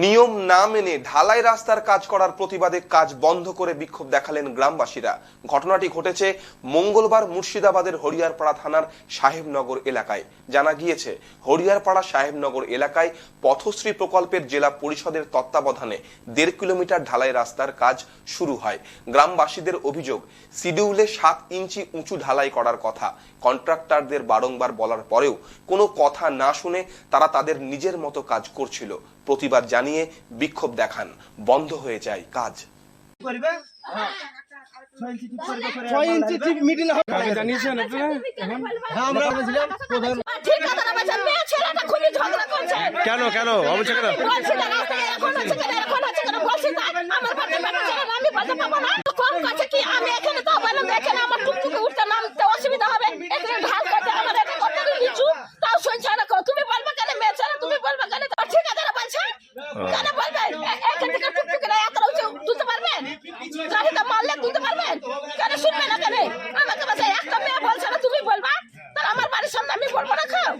নিয়ম না মেনে ঢালাই রাস্তার কাজ করার প্রতিবাদে কাজ বন্ধ করে বিক্ষোভ দেখালেন গ্রামবাসীরা। ঘটনাটি ঘটেছে মঙ্গলবার মুর্শিদাবাদের হরিয়ারপাড়া থানার সাহেবনগর এলাকায়। জানা গিয়েছে, হরিয়ারপাড়া সাহেবনগর এলাকায় পথশ্রী প্রকল্পের জেলা পরিষদের তত্ত্বাবধানে দেড় কিলোমিটার ঢালাই রাস্তার কাজ শুরু হয়। গ্রামবাসীদের অভিযোগ সিডিউলে সাত ইঞ্চি উঁচু ঢালাই করার কথা। কন্ট্রাক্টরদের বারংবার বলার পরেও কোনো কথা না শুনে তারা তাদের নিজের মতো কাজ করছিল। প্রতিবাদ জানিয়ে বিক্ষোভ দেখান। বন্ধ হয়ে যায় কাজ। কেন কেন অবশ্যই ঠিক মিডিল হবে জানিয়েছেন আপনারা হ্যাঁ আমরা বলেছিলাম প্রধান ঠিকাদার বলছে, মেয়ে ছেলেটা খুবই ঝগড়া করছে। কেন কেন অবশ্যই কেন বলছি না, রাস্তায় এখন হচ্ছে কেন, এখন হচ্ছে কেন, বলছি না, আমার বাড়িতে মেয়ে ছেলে না, আমি বলতে পারব না। তো কম করছে কি, আমি এখানে তো বললাম যে এখানে আমার টুকটুকে উঠতে নামতে অসুবিধা হবে। এখানে ঢাল করতে, আমার এটা করতে হবে নিচু। তাও শুনছে না কেউ। তুমি বলবে কেন, মেয়ে ছেলে, তুমি বলবে কেন? তো ঠিকাদার বলছে, কেন বলবেন? এখান থেকে টুকটুকে এত উঁচু তুলতে পারবেন? গাড়িটা মারলে তুলতে পারবেন? কেন শুনবে না কেন? আমাকে বলছে, একটা মেয়ে বলছে না, তুমি বলবা? তাহলে আমার বাড়ির সামনে আমি বলব না খাও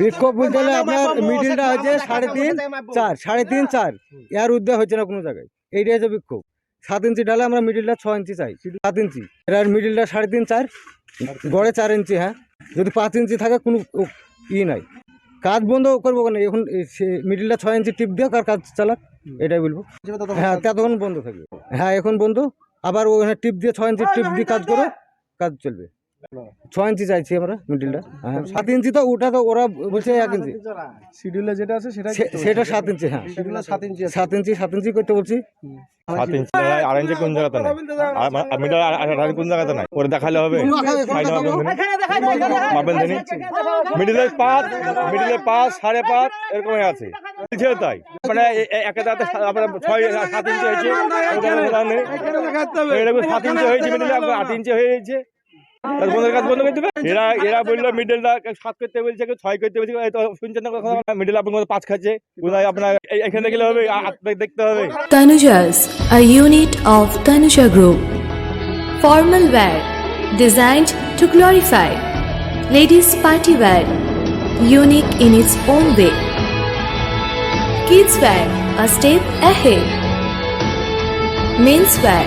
বিক্ষোভ বলতে গেলে আপনার মিডিলটা হচ্ছে সাড়ে তিন চার সাড়ে তিন চার এর উদ্যোগ হচ্ছে না কোনো জায়গায় এইটাই হচ্ছে বিক্ষোভ সাত ইঞ্চি ডালে আমরা মিডিলটা ছ ইঞ্চি চাই সাত ইঞ্চি এর মিডিলটা সাড়ে তিন চার গড়ে চার ইঞ্চি হ্যাঁ যদি পাঁচ ইঞ্চি থাকে কোনো ই নাই কাজ বন্ধ করব কেন? এখন মিডিলটা ছয় ইঞ্চি টিপ দিয়ে কার কাজ চালাক? এটাই বলব। হ্যাঁ ততক্ষণ বন্ধ থাকবে। হ্যাঁ এখন বন্ধ। আবার ওখানে টিপ দিয়ে ছয় ইঞ্চি টিপ দিয়ে কাজ করো কাজ চলবে। ছ ইঞ্চি চাইছি আমরা মিডিলটা। হ্যাঁ সাত ইঞ্চি তো ওটা তো ওরা বলছে এক ইঞ্চি। শিডিউলে যেটা আছে সেটা সেটা সাত ইঞ্চি হ্যাঁ। শিডিউলে সাত ইঞ্চি সাত ইঞ্চি সাত ইঞ্চি করতে বলছি। সাত ইঞ্চি আর ইঞ্চি কোন জায়গাতে নাই? মিটার আড়াই কোন জায়গাতে নাই? ওরে দেখালে হবে। মাপেন মিডিলে পাঁচ মিডিলে পাঁচ সাড়ে পাঁচ এরকম আছে। তাই। মানে দাঁতে আপনার ছয় সাত ইঞ্চি হয়েছে। এরকম সাত ইঞ্চি হয়েছে মিডিলে আট ইঞ্চি হয়েছে। বন্ধের কাজ বন্ধ করতে হবে এরা এরা বলল মিডিলটা সাত করতে বলছে কেউ ছয় করতে বলছে তো শুনছেন না কথা মিডিল আপনার পাঁচ খাচ্ছে কোথায় আপনার এখানে গেলে হবে দেখতে হবে Tanujas, a unit of Tanuja Group. Formal wear designed to glorify. Ladies party wear, unique in its own way. Kids wear, a step ahead. Men's wear,